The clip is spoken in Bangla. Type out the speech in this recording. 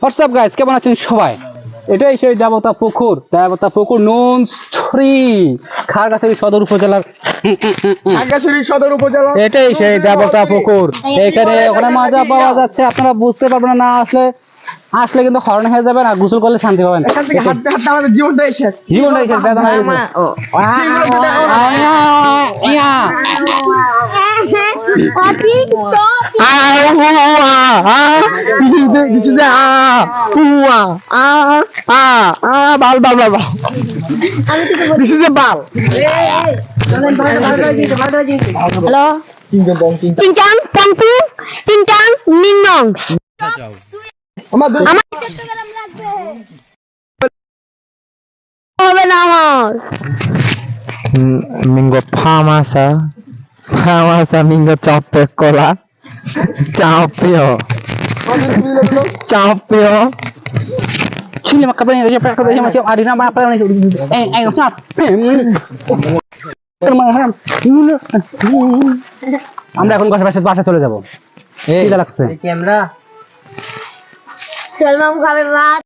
হোয়াটসঅ্যাপ গাইস কেমন আছেন সবাই এটাই সেই দেবতা পুকুর দেবতা পুকুর নুন খাগড়াছড়ি সদর উপজেলার খাগড়াছড়ি সদর উপজেলা এটাই সেই দেবতা পুকুর এখানে ওখানে মজা পাওয়া যাচ্ছে আপনারা বুঝতে পারবেন না আসলে আসলে কিন্তু হরণ হয়ে যাবেন আর গোসল করলে শান্তি পাবেন এখান থেকে হাঁটতে হাঁটতে আমাদের জীবনটাই শেষ জীবনটাই শেষ, বেদনা হয়ে গেছে। আয়া, আয়া। Ball ball ball ball. This is a ball. Hello? চিনচাং পংপু চিনচাং মিনং। আমাদের হবে না আমার। mingo pamasa pamasa mingo chope cola champio champio Sini maka berani aja pakai aja macam ada nama apa nih? Eh, eh, usah. আমরা এখন বাসা বাসা বাসা চলে যাবো এই লাগছে চল মাম খাবে ভাত